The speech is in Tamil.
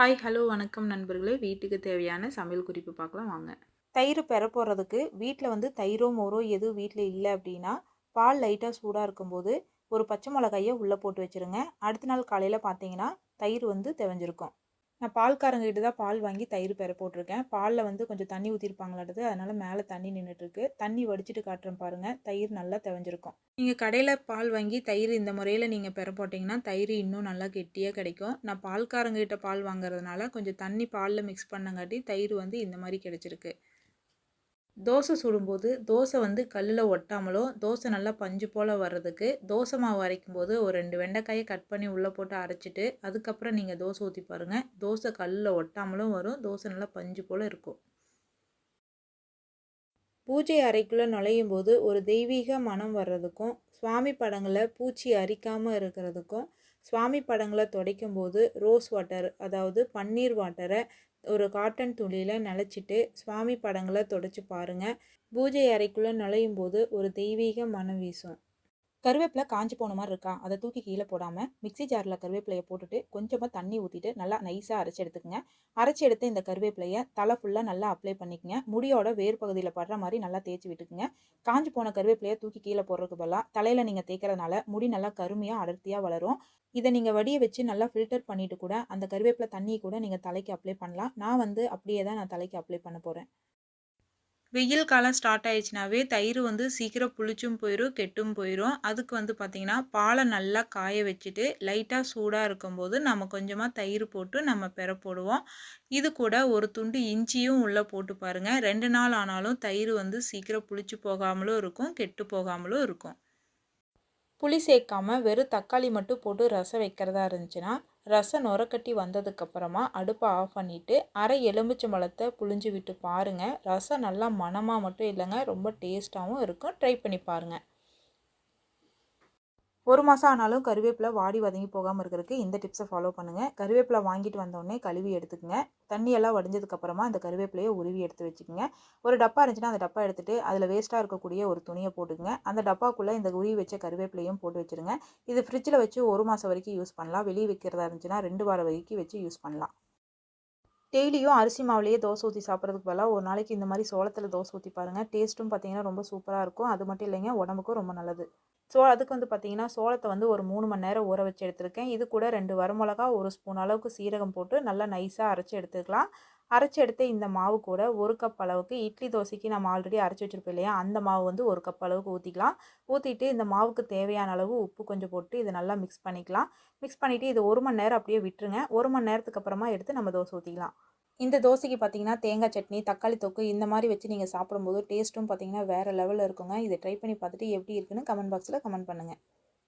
ஹாய் ஹலோ வணக்கம் நண்பர்களே. வீட்டுக்கு தேவையான சமையல் குறிப்பு பார்க்கலாம் வாங்க. தயிர் பெற போகிறதுக்கு வீட்டில் வந்து தயிரோ மோரோ எதுவும் வீட்டில் இல்லை அப்படின்னா பால் லைட்டாக சூடாக இருக்கும்போது ஒரு பச்சை மிளகாயை உள்ளே போட்டு வச்சுருங்க. அடுத்த நாள் காலையில் பார்த்தீங்கன்னா தயிர் வந்து தெவஞ்சிருக்கும். நான் பால்காரங்கிட்ட தான் பால் வாங்கி தயிர் பெற போட்டிருக்கேன். பாலில் வந்து கொஞ்சம் தண்ணி ஊற்றிருப்பாங்களாட்டது அதனால் மேலே தண்ணி நின்றுட்டுருக்கு தண்ணி வடிச்சிட்டு காட்டுறேன் பாருங்கள் தயிர் நல்லா தெவஞ்சிருக்கும். நீங்கள் கடையில் பால் வாங்கி தயிர் இந்த முறையில் நீங்கள் பெற போட்டிங்கன்னா தயிர் இன்னும் நல்லா கெட்டியாக கிடைக்கும். நான் பால்காரங்கிட்ட பால் வாங்குறதுனால கொஞ்சம் தண்ணி பாலில் மிக்ஸ் பண்ணங்காட்டி தயிர் வந்து இந்த மாதிரி கிடச்சிருக்கு. தோசை சுடும்போது தோசை வந்து கல்லில் ஒட்டாமலோ தோசை நல்லா பஞ்சு போல் வர்றதுக்கு தோசை மாவு அரைக்கும் போது ஒரு ரெண்டு வெண்டைக்காயை கட் பண்ணி உள்ளே போட்டு அரைச்சிட்டு அதுக்கப்புறம் நீங்கள் தோசை ஊற்றி பாருங்கள் தோசை கல்லில் ஒட்டாமலும் வரும் தோசை நல்லா பஞ்சு போல் இருக்கும். பூஜை அறைக்குள்ளே நுழையும் போது ஒரு தெய்வீக மனம் வர்றதுக்கும் சுவாமி படங்களை பூச்சி அரிக்காமல் இருக்கிறதுக்கும் சுவாமி படங்களை துடைக்கும் போது ரோஸ் வாட்டர் அதாவது பன்னீர் வாட்டரை ஒரு காட்டன் துணியில் நினச்சிட்டு சுவாமி படங்களை தொடச்சி பாருங்கள் பூஜை அறைக்குள்ளே நுழையும் போது ஒரு தெய்வீக மனம் வீசும். கருவேப்பிலை காஞ்சி போன மாதிரி இருக்கா அதை தூக்கி கீழே போடாமல் மிக்சி ஜாரில் கருவேப்பிலையை போட்டுட்டு கொஞ்சமாக தண்ணி ஊற்றிட்டு நல்லா நைஸாக அரைச்சி எடுத்துக்கங்க. அரைச்சி எடுத்து இந்த கருவேப்பிலையை தலை ஃபுல்லாக நல்லா அப்ளை பண்ணிக்கங்க. முடியோட வேர் பகுதியில் படுற மாதிரி நல்லா தேய்ச்சி விட்டுக்குங்க. காஞ்சி போன கருவேப்பிலையை தூக்கி கீழே போடுறதுக்கு பதிலாக தலையில் நீங்கள் தேய்க்கிறதுனால முடி நல்லா கருமையாக அடர்த்தியாக வளரும். இதை நீங்கள் வடியை வச்சு நல்லா ஃபில்டர் பண்ணிவிட்டு கூட அந்த கருவேப்பிலை தண்ணியை கூட நீங்கள் தலைக்கு அப்ளை பண்ணலாம். நான் வந்து அப்படியே தான் நான் தலைக்கு அப்ளை பண்ண போகிறேன் வெயில் காலம் ஸ்டார்ட் ஆயிடுச்சுனாவே தயிர் வந்து சீக்கிரம் புளிச்சும் போயிடும் கெட்டும் போயிடும் அதுக்கு வந்து பார்த்திங்கன்னா பாலை நல்லா காய வச்சுட்டு லைட்டாக சூடாக இருக்கும்போது நம்ம கொஞ்சமாக தயிர் போட்டு நம்ம பெற போடுவோம் இது கூட ஒரு துண்டு இஞ்சியும் உள்ளே போட்டு பாருங்கள் ரெண்டு நாள் ஆனாலும் தயிர் வந்து சீக்கிரம் புளிச்சு போகாமலும் இருக்கும் கெட்டு போகாமலும் இருக்கும். புளி சேர்க்காமல் வெறும் தக்காளி மட்டும் போட்டு ரசம் வைக்கிறதா இருந்துச்சுன்னா ரசம் நுரக்கட்டி வந்ததுக்கப்புறமா அடுப்பை ஆஃப் பண்ணிவிட்டு அரை எலுமிச்சம்பழத்தை புழிஞ்சு விட்டு பாருங்கள் ரசம் நல்லா மணமாக மட்டும் இல்லைங்க ரொம்ப டேஸ்ட்டாகவும் இருக்கும். ட்ரை பண்ணி பாருங்கள் ஒரு மாதம் ஆனாலும் கருவேப்பிலை வாடி வதங்கி போகாமல் இருக்கிறதுக்கு இந்த டிப்ஸை ஃபாலோ பண்ணுங்கள் கருவேப்பிலை வாங்கிட்டு வந்தோடனே கழுவி எடுத்துக்கோங்க. தண்ணியெல்லாம் வடிஞ்சதுக்கப்புறமா அந்த கருவேப்பிலையை உருவி எடுத்து வச்சுக்கோங்க. ஒரு டப்பா இருந்துச்சுன்னா அந்த டப்பா எடுத்துகிட்டு அதில் வேஸ்ட்டாக இருக்கக்கூடிய ஒரு துணியை போட்டுக்கோங்க. அந்த டப்பாக்குள்ளே இந்த உருவி வச்ச கருவேப்பிலையும் போட்டு வச்சுருங்க. இது ஃப்ரிட்ஜில் வச்சு ஒரு மாதம் வரைக்கும் யூஸ் பண்ணலாம். வெளியே வைக்கிறதா இருந்துச்சுன்னா ரெண்டு வாரம் வரைக்கும் வச்சு யூஸ் பண்ணலாம். டெய்லியும் அரிசி மாவுலேயே தோசை ஊற்றி சாப்பிட்றதுக்கு பதிலாக ஒரு நாளைக்கு இந்த மாதிரி சோளத்தில் தோசை ஊற்றி பாருங்கள் டேஸ்ட்டும் பார்த்தீங்கன்னா ரொம்ப சூப்பராக இருக்கும். அது மட்டும் இல்லைங்க உடம்புக்கும் ரொம்ப நல்லது. ஸோ அதுக்கு வந்து பார்த்திங்கன்னா சோளத்தை வந்து ஒரு மூணு மணி நேரம் ஊற வச்சு எடுத்திருக்கேன். இது கூட ரெண்டு வரமிளகா ஒரு ஸ்பூன் அளவுக்கு சீரகம் போட்டு நல்லா நைஸாக அரைச்சி எடுத்துக்கலாம். அரைச்சி எடுத்து இந்த மாவு கூட ஒரு கப் அளவுக்கு இட்லி தோசைக்கு நம்ம ஆல்ரெடி அரைச்சி வச்சுருப்போம் இல்லையா? அந்த மாவு வந்து ஒரு கப் அளவுக்கு ஊற்றிக்கலாம் ஊற்றிட்டு இந்த மாவுக்கு தேவையான அளவு உப்பு கொஞ்சம் போட்டு இதை நல்லா மிக்ஸ் பண்ணிக்கலாம். மிக்ஸ் பண்ணிவிட்டு இது ஒரு மணி நேரம் அப்படியே விட்டுருங்க. ஒரு மணி நேரத்துக்கு அப்புறமா எடுத்து நம்ம தோசை ஊற்றிக்கலாம் இந்த தோசைக்கு பார்த்தீங்கன்னா தேங்காய் சட்னி தக்காளி தொக்கு இந்த மாதிரி வச்சு நீங்கள் சாப்பிடும்போது டேஸ்ட்டும் பார்த்தீங்கன்னா வேறு லெவலில் இருக்குங்க. இதை ட்ரை பண்ணி பார்த்துட்டு எப்படி இருக்குன்னு கமெண்ட் பாக்ஸில் கமெண்ட் பண்ணுங்கள்